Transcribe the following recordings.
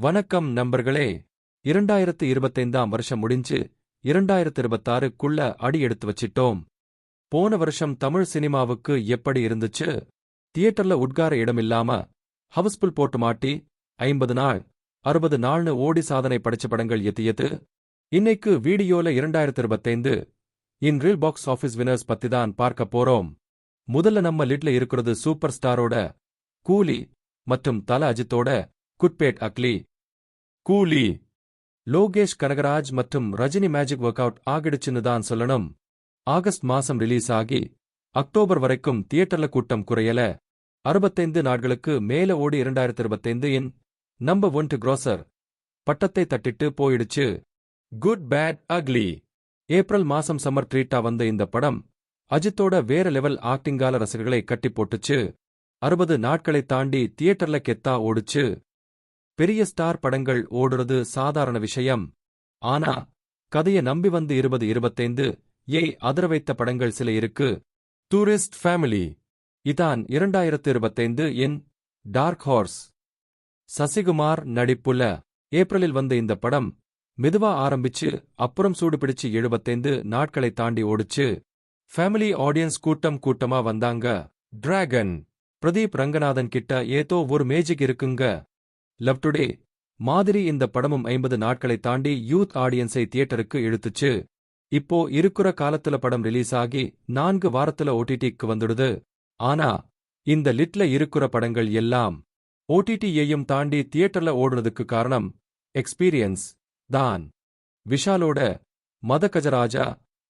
வணக்கம் நண்பர்களே. இரண்டாயிரத்து இருபத்தைந்தாம் வருஷம் முடிஞ்சு இரண்டாயிரத்து இருபத்தாறுக்குள்ள அடி எடுத்து வச்சிட்டோம். போன வருஷம் தமிழ் சினிமாவுக்கு எப்படி இருந்துச்சு? தியேட்டர்ல உட்கார இடமில்லாம ஹவுஸ்ஃபுல் போட்டு மாட்டி ஐம்பது நாள் அறுபது நாள்னு ஓடி சாதனை படைச்ச படங்கள் எத்தியது. இன்னைக்கு வீடியோல இரண்டாயிரத்து இருபத்தைந்து in reel box office winners பத்தி தான் பார்க்க போறோம். முதல்ல நம்ம லிட்ல இருக்கிறது சூப்பர் ஸ்டாரோட கூலி மற்றும் தல அஜித்தோட குட்பேட் அக்லி. கூலி. லோகேஷ் கனகராஜ் மற்றும் ரஜினி மேஜிக் ஒர்க் அவுட் ஆகிடுச்சுன்னு தான் சொல்லணும். ஆகஸ்ட் மாசம் ரிலீஸ் ஆகி அக்டோபர் வரைக்கும் தியேட்டர்ல கூட்டம் குறையல. அறுபத்தைந்து நாட்களுக்கு மேல ஓடி இரண்டாயிரத்து இருபத்தைந்து இன் நம்ப ஒன் டு பட்டத்தை தட்டிட்டு போயிடுச்சு. குட் பேட் அக்லி ஏப்ரல் மாசம் சம்மர் ட்ரீட்டா வந்த இந்த படம் அஜித்தோட வேற லெவல் ஆக்டிங்கால ரசிகர்களை கட்டி போட்டுச்சு. அறுபது நாட்களை தாண்டி தியேட்டர்ல கெத்தா ஓடுச்சு. பெரிய ஸ்டார் படங்கள் ஓடுறது சாதாரண விஷயம். ஆனா கதைய நம்பி வந்து இருபது இருபத்தைந்து ஏய் அதிர வைத்த படங்கள் சில இருக்கு. டூரிஸ்ட் ஃபேமிலி இதான் இரண்டாயிரத்து இருபத்தைந்து இன் டார்க் ஹார்ஸ் சசிகுமார் நடிப்புல ஏப்ரலில் வந்த இந்த படம் மெதுவா ஆரம்பிச்சு அப்புறம் சூடு பிடிச்சு எழுபத்தைந்து நாட்களை தாண்டி ஓடிச்சு. ஃபேமிலி ஆடியன்ஸ் கூட்டம் கூட்டமா வந்தாங்க. டிராகன் பிரதீப் ரங்கநாதன் கிட்ட ஏதோ ஒரு மேஜிக் இருக்குங்க. லவ் டுடே மாதிரி இந்த படமும் ஐம்பது நாட்களை தாண்டி யூத் ஆடியன்ஸை தியேட்டருக்கு இழுத்துச்சு. இப்போ இருக்குற காலத்துல படம் ரிலீஸ் ஆகி நான்கு வாரத்துல ஓடிடிக்கு வந்துடுது. ஆனா இந்த லிட்ல இருக்குற படங்கள் எல்லாம் ஓடிடியையும் தாண்டி தியேட்டர்ல ஓடுனதுக்கு காரணம் எக்ஸ்பீரியன்ஸ் தான். விஷாலோட மத கஜராஜா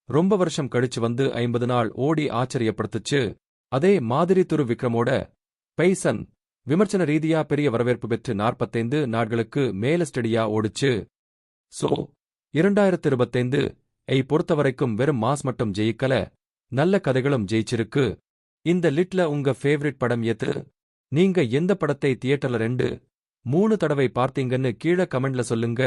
ரொம்ப வருஷம் கழிச்சு வந்து ஐம்பது நாள் ஓடி ஆச்சரியப்படுத்துச்சு. அதே மாதிரி துரு விக்ரமோட பைசன் விமர்சன ரீதியா பெரிய வரவேற்பு பெற்று நாற்பத்தைந்து நாட்களுக்கு மேல ஸ்டடியா ஓடுச்சு. சோ இரண்டாயிரத்து இருபத்தைந்து ஐ பொறுத்தவரைக்கும் வெறும் மாஸ் மட்டும் ஜெயிக்கல நல்ல கதைகளும் ஜெயிச்சிருக்கு. இந்த லிட்ல உங்க ஃபேவரிட் படம் எது? நீங்க எந்த படத்தை தியேட்டர்ல ரெண்டு மூணு தடவை பார்த்தீங்கன்னு கீழே கமெண்ட்ல சொல்லுங்க.